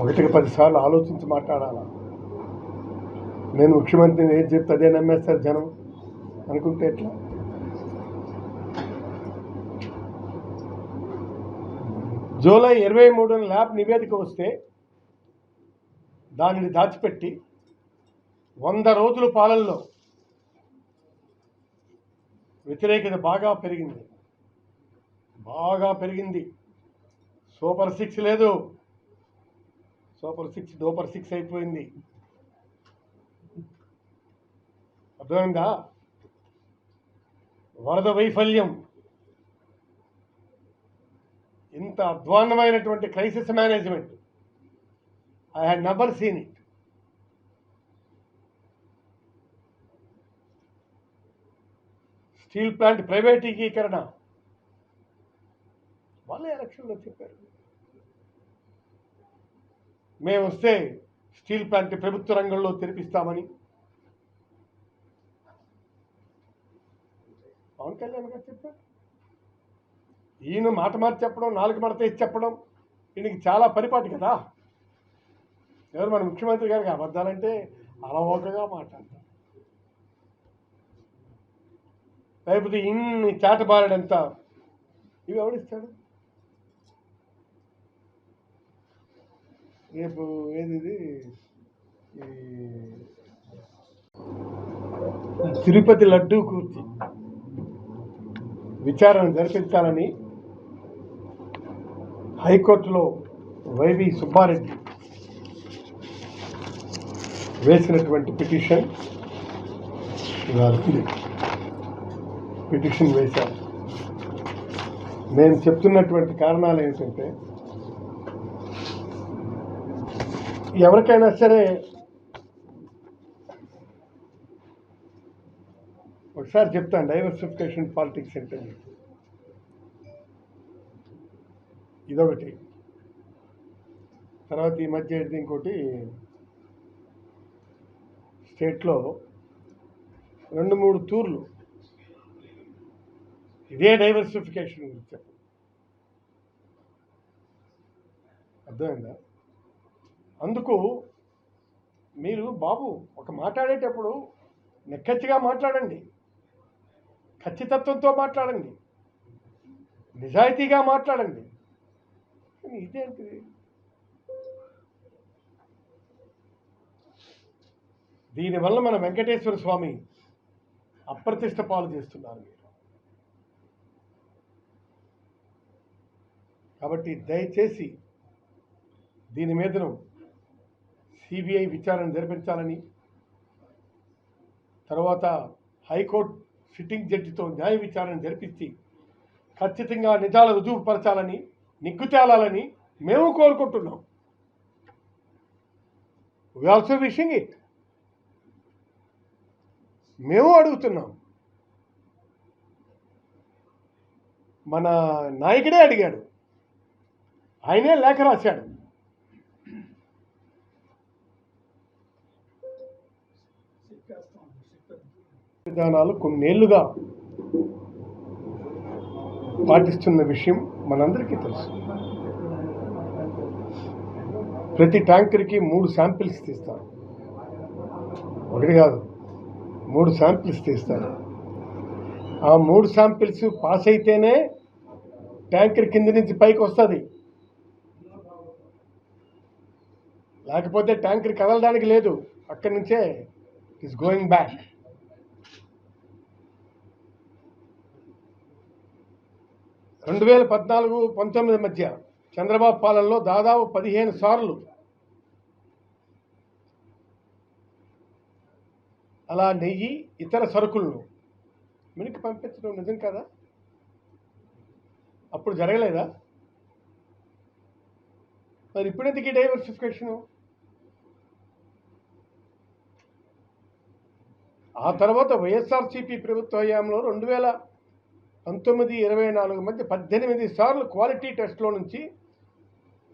ఒకటికి పదిసార్లు ఆలోచించి మాట్లాడాలా? నేను ముఖ్యమంత్రిని ఏం చెప్తే అదే నమ్మేస్తారు జనం? అనుకుంటే ఎట్లా? జూలై ఇరవై మూడున ల్యాబ్ నివేదిక వస్తే దానిని దాచిపెట్టి వంద రోజుల పాలనలో వ్యతిరేకత బాగా పెరిగింది. బాగా పెరిగింది. సూపర్ సిక్స్ లేదు. సూపర్ సిక్స్ డూపర్ సిక్స్ అయిపోయింది. అర్థమైందా? వరద వైఫల్యం. ఇంత అధ్వాన్నమైనటువంటి crisis management. I had never seen it. Steel plant ప్రైవేటీకీకరణ వాళ్ళే ఎలక్షన్లో చెప్పారు. మేము వస్తే స్టీల్ ప్లాంట్ ప్రభుత్వ రంగంలో తెరిపిస్తామని. పవన్ కళ్యాణ్ గారు చెప్పారు. ఈయన మాట మార్చి చెప్పడం నాలుగు మాట ఇచ్చి చెప్పడం ఈయనకి చాలా పరిపాటు కదా. ఎవరు మన ముఖ్యమంత్రి గారికి అబద్ధాలంటే అలవోకగా మాట్లాడతారు. లేకపోతే ఇన్ని చాటబారడంతా ఇవి ఎవడిస్తాడు రేపు ఏది ఇది తిరుపతి లడ్డూ కూర్చి విచారణ జరిపించాలని హైకోర్టులో వైవి సుబ్బారెడ్డి వేసినటువంటి పిటిషన్ పిటిషన్ వేశారు. నేను చెప్తున్నటువంటి కారణాలు ఏంటంటే ఎవరికైనా సరే ఒకసారి చెప్తాను డైవర్సిఫికేషన్ పాలిటిక్స్ అంటే ఇదొకటి. తర్వాత ఈ మధ్య ఇంకోటి? స్టేట్లో రెండు మూడు టూర్లు. ఇదే డైవర్సిఫికేషన్ గురించి అర్థమైందా? అందుకు మీరు బాబు ఒక మాట్లాడేటప్పుడు నిక్కచ్చిగా మాట్లాడండి. ఖచ్చితత్వంతో మాట్లాడండి. నిజాయితీగా మాట్లాడండి. కానీ ఇదేంటిది? దీనివల్ల మన వెంకటేశ్వర స్వామి అప్రతిష్ట పాలు చేస్తున్నారు మీరు. కాబట్టి దయచేసి దీని మీదను సిబిఐ విచారణ జరిపించాలని తర్వాత హైకోర్టు సిట్టింగ్ జడ్జితో న్యాయ విచారణ జరిపించి ఖచ్చితంగా నిజాలు రుజువుపరచాలని నిగ్గు తేలాలని మేము కోరుకుంటున్నాం. వి ఆల్సో విషింగ్ ఇట్ మేము అడుగుతున్నాం. మన నాయకుడే అడిగాడు. ఆయనే లేఖ రాశాడు. విధానాలు కొన్నేళ్ళుగా పాటిస్తున్న విషయం మనందరికీ తెలుసు. ప్రతి ట్యాంకర్కి మూడు శాంపిల్స్ తీస్తారు. ఒకటి కాదు మూడు శాంపిల్స్ తీస్తారు. ఆ మూడు శాంపిల్స్ పాస్ అయితేనే ట్యాంకర్ కింద నుంచి పైకి వస్తుంది. లేకపోతే ట్యాంకర్ కదలడానికి లేదు. అక్కడి నుంచే is గోయింగ్ back. రెండు వేల పద్నాలుగు పంతొమ్మిది మధ్య చంద్రబాబు పాలనలో దాదాపు పదిహేను సార్లు అలా నెయ్యి ఇతర సరుకులను మినికి పంపించడం నిజం కదా? అప్పుడు జరగలేదా? మరి ఇప్పుడెందుకు ఈ డైవర్సిఫికేషను? ఆ తర్వాత వైఎస్ఆర్సీపీ ప్రభుత్వ హయాంలో రెండు వేల పంతొమ్మిది ఇరవై నాలుగు మధ్య పద్దెనిమిది సార్లు క్వాలిటీ టెస్ట్లో నుంచి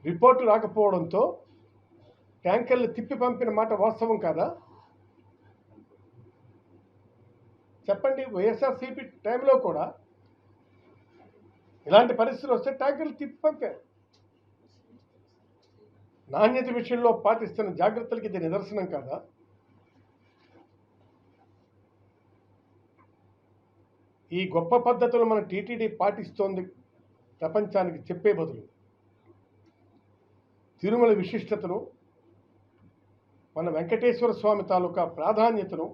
రిపోర్టు రాకపోవడంతో ట్యాంకర్లు తిప్పి పంపిన మాట వాస్తవం కాదా? చెప్పండి వైఎస్ఆర్సీపీ టైంలో కూడా ఇలాంటి పరిస్థితులు వస్తే ట్యాంకర్లు తిప్పి పంపారు. నాణ్యత విషయంలో పాటిస్తున్న జాగ్రత్తలకి ఇది నిదర్శనం కాదా? ఈ గొప్ప పద్ధతులు మన టీటీడీ పాటిస్తోంది ప్రపంచానికి చెప్పే బదులు. తిరుమల విశిష్టతను మన వెంకటేశ్వర స్వామి తాలూకా ప్రాధాన్యతను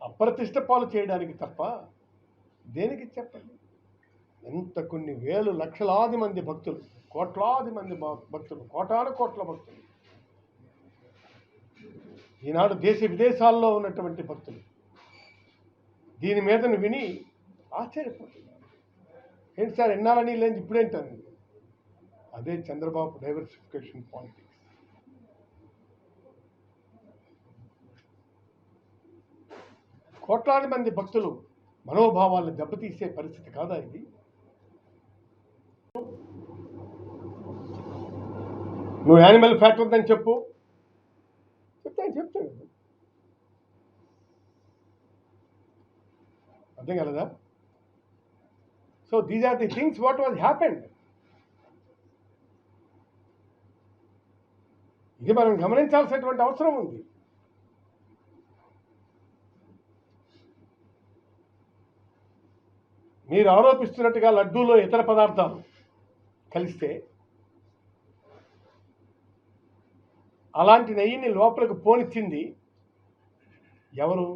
అప్రతిష్ట పాలు చేయడానికి తప్ప దేనికి చెప్పండి? ఎంత కొన్ని వేలు లక్షలాది మంది భక్తులు కోట్లాది మంది భక్తులు కోటాను కోట్ల భక్తులు. ఈనాడు దేశ విదేశాల్లో ఉన్నటువంటి భక్తులు దీని మీదను విని ఆశ్చర్యపోతున్నారు ఏంటి సార్ ఎన్నాలని లేని ఇప్పుడేంటని అదే చంద్రబాబు డైవర్సిఫికేషన్ పాలిటిక్స్ కోట్లాది మంది భక్తులు మనోభావాలను దెబ్బతీసే పరిస్థితి కాదా ఇది? నువ్వు యానిమల్ ఫ్యాక్ట్ ఉందని చెప్పు. చెప్తాను చెప్తాను. అర్థం కలదా? So these are the things what was happened ఇది మనం గమనించాల్సినటువంటి అవసరం ఉంది. మీరు ఆరోపిస్తున్నట్టుగా లడ్డూలో ఇతర పదార్థాలు కలిస్తే అలాంటి నెయ్యిని లోపలికి పోనిచ్చింది ఎవరు?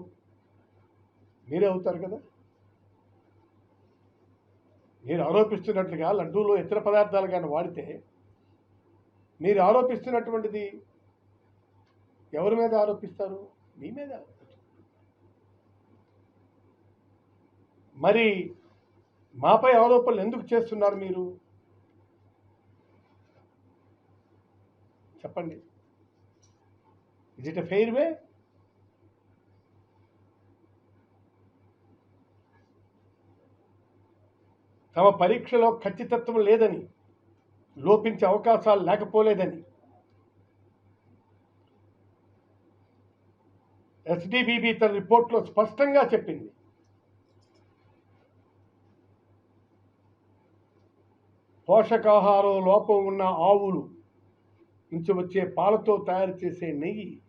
మీరే అవుతారు కదా. మీరు ఆరోపిస్తున్నట్లుగా లడ్డూలో ఇతర పదార్థాలు కానీ వాడితే మీరు ఆరోపిస్తున్నటువంటిది ఎవరి మీద ఆరోపిస్తారు? మీ మీద మరి మాపై ఆరోపణలు ఎందుకు చేస్తున్నారు మీరు? చెప్పండి. Is it a fair way తమ పరీక్షలో ఖచ్చితత్వం లేదని లోపించే అవకాశాలు లేకపోలేదని. ఎస్డిబిబి తన రిపోర్ట్లో స్పష్టంగా చెప్పింది. పోషకాహారం లోపం ఉన్న ఆవులు నుంచి వచ్చే పాలతో తయారు చేసే నెయ్యి.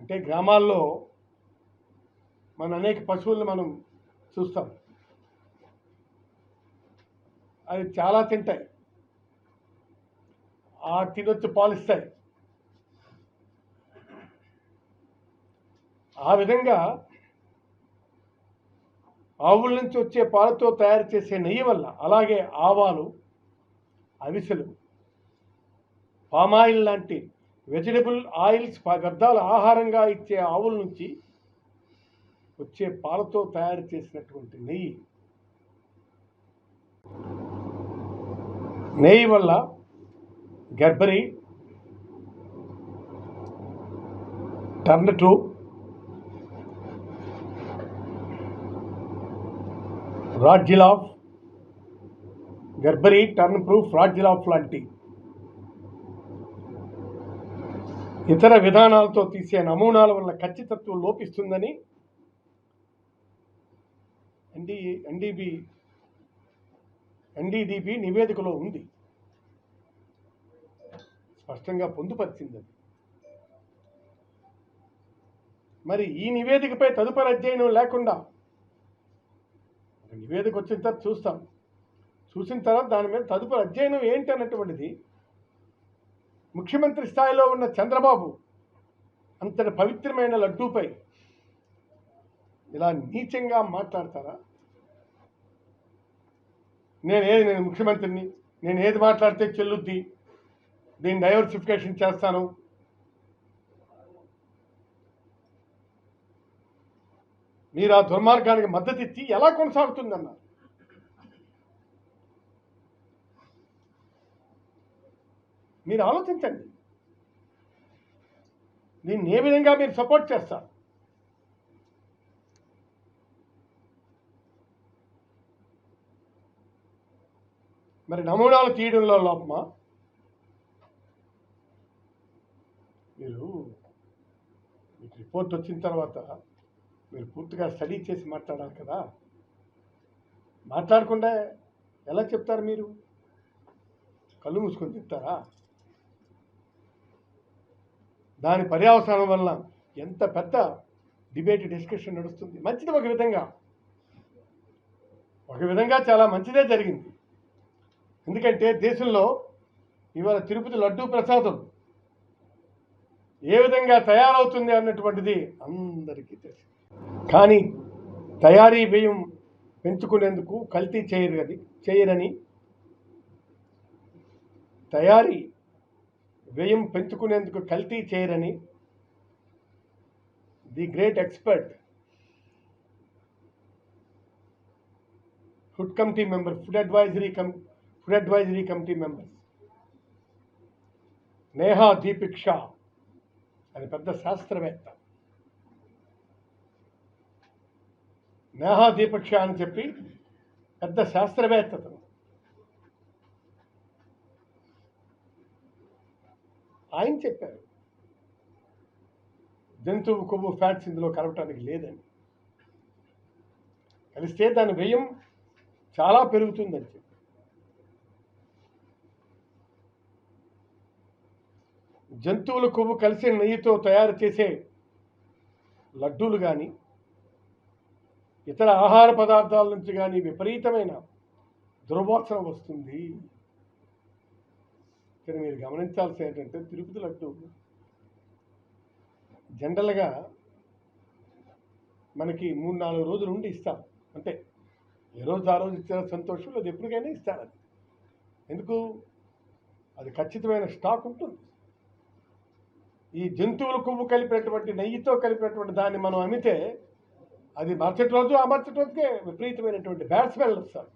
అంటే గ్రామాల్లో మన అనేక పశువులను మనం చూస్తాం. అవి చాలా తింటాయి. ఆ తినొచ్చి పాలిస్తాయి. ఆ విధంగా ఆవుల నుంచి వచ్చే పాలతో తయారు చేసే నెయ్యి వల్ల అలాగే ఆవాలు అవిసెలు పామాయిల్ లాంటి వెజిటబుల్ ఆయిల్స్ వ్యర్థాలు ఆహారంగా ఇచ్చే ఆవుల నుంచి వచ్చే పాలతో తయారు చేసినటువంటి నెయ్యి. నెయ్యి వల్ల గర్భరి టర్న్ టు రాడ్జిలాఫ్ గర్భరి టర్న్ ప్రూఫ్ రాడ్జిలాఫ్ లాంటి ఇతర విధానాలతో తీసే నమూనాల వల్ల ఖచ్చితత్వం లోపిస్తుందని ఎన్డీ ఎన్డీబీ ఎన్డీడీబీ నివేదికలో ఉంది. స్పష్టంగా పొందుపరిచింది అది. మరి ఈ నివేదికపై తదుపరి అధ్యయనం లేకుండా ఒక నివేదిక వచ్చిన తర్వాత చూస్తాం. చూసిన తర్వాత దాని మీద తదుపరి అధ్యయనం ఏంటి అన్నటువంటిది ముఖ్యమంత్రి స్థాయిలో ఉన్న చంద్రబాబు అంతటి పవిత్రమైన లడ్డూపై ఇలా నీచంగా మాట్లాడతారా? నేను ఏది నేను ముఖ్యమంత్రిని నేను ఏది మాట్లాడితే చెల్లుద్ది దీన్ని డైవర్సిఫికేషన్ చేస్తాను. మీరు ఆ దుర్మార్గానికి మద్దతు ఇచ్చి ఎలా కొనసాగుతుందన్నారు? మీరు ఆలోచించండి. దీన్ని ఏ విధంగా మీరు సపోర్ట్ చేస్తారు? మరి నమూనాలు తీయడంలో లోపమా? మీరు మీకు రిపోర్ట్ వచ్చిన తర్వాత మీరు పూర్తిగా స్టడీ చేసి మాట్లాడాలి కదా. మాట్లాడకుండా ఎలా చెప్తారు మీరు? కళ్ళు మూసుకొని చెప్తారా? దాని పర్యావసరం వల్ల ఎంత పెద్ద డిబేట్ డిస్కషన్ నడుస్తుంది. మంచిది ఒక విధంగా. ఒక విధంగా చాలా మంచిదే జరిగింది. ఎందుకంటే దేశంలో ఇవాళ తిరుపతి లడ్డూ ప్రసాదం ఏ విధంగా తయారవుతుంది అన్నటువంటిది అందరికీ తెలుసు. కానీ తయారీ వ్యయం పెంచుకునేందుకు కల్తీ చేయరు అది చేయరని తయారీ వ్యయం పెంచుకునేందుకు కల్తీ చేయరని the great expert food committee member food advisory committee food advisory committee members Neha Deepik Shah అది పెద్ద శాస్త్రవేత్త. నేహా దీపిక్ షా అని చెప్పి పెద్ద శాస్త్రవేత్త అతను ఆయన చెప్పారు. జంతువు కొవ్వు ఫ్యాట్స్ ఇందులో కలవటానికి లేదని కలిస్తే దాని వ్యయం చాలా పెరుగుతుందని చెప్పి జంతువుల కొవ్వు కలిసి నెయ్యితో తయారు చేసే లడ్డూలు కానీ ఇతర ఆహార పదార్థాల నుంచి కానీ విపరీతమైన దుర్వాసన వస్తుంది. ఇక్కడ మీరు గమనించాల్సి ఏంటంటే తిరుపతి లడ్డు జనరల్గా మనకి మూడు నాలుగు రోజులు ఉండి ఇస్తాం అంటే ఏ రోజు ఆ రోజు ఇచ్చిన సంతోషం అది ఎప్పటికైనా ఇస్తారు. అది ఎందుకు? అది ఖచ్చితమైన స్టాక్ ఉంటుంది. ఈ జంతువుల కొవ్వు కలిపినటువంటి నెయ్యితో కలిపినటువంటి దాన్ని మనం అమ్మితే అది మరుసటి రోజు ఆ మరుసటి రోజుకే విపరీతమైనటువంటి బ్యాడ్ స్మెల్ వస్తారు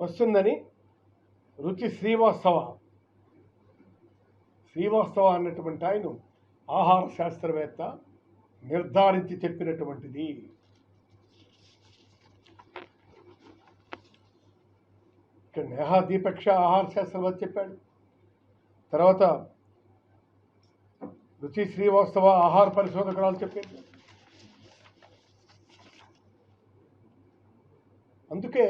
వస్తుందని రుచి శ్రీవాస్తవ. శ్రీవాస్తవ అన్నటువంటి ఆయన ఆహార శాస్త్రవేత్త నిర్ధారించి చెప్పినటువంటిది. నేహా దీపక్ష ఆహార శాస్త్రవేత్త చెప్పాడు. తర్వాత రుచి శ్రీవాస్తవ ఆహార పరిశోధకురాలు చెప్పింది అందుకే